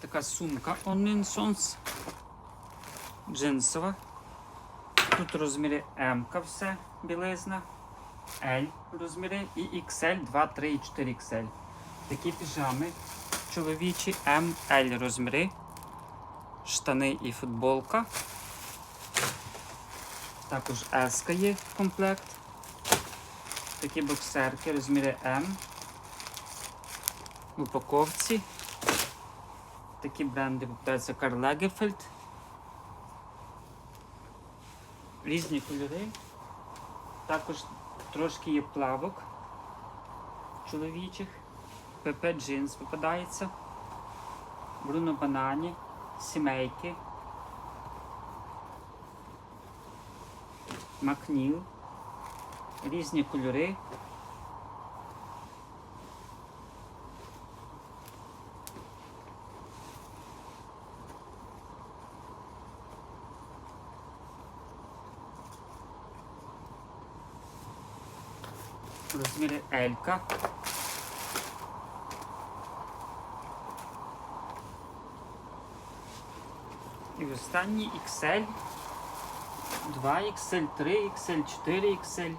Така сумка Sons. Джинсова. Тут розміри М все, білизна. L розміри і XL, 2, 3 і 4 XL. Такі піжами чоловічі М, L розміри. Штани і футболка. Також S є комплект. Такі боксерки розміри М. В упаковці. Такі бренди попадаються Karl Lagerfeld. Різні кольори. Також трошки є плавок чоловічих. ПП джинс попадається. Бруно Банані, сімейки. Макніл. Різні кольори. Розміри Елька. І останній XL, 2XL, 3XL, 4XL.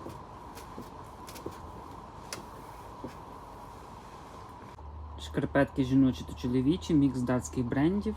Шкарпетки жіночі та чоловічі, мікс датських брендів.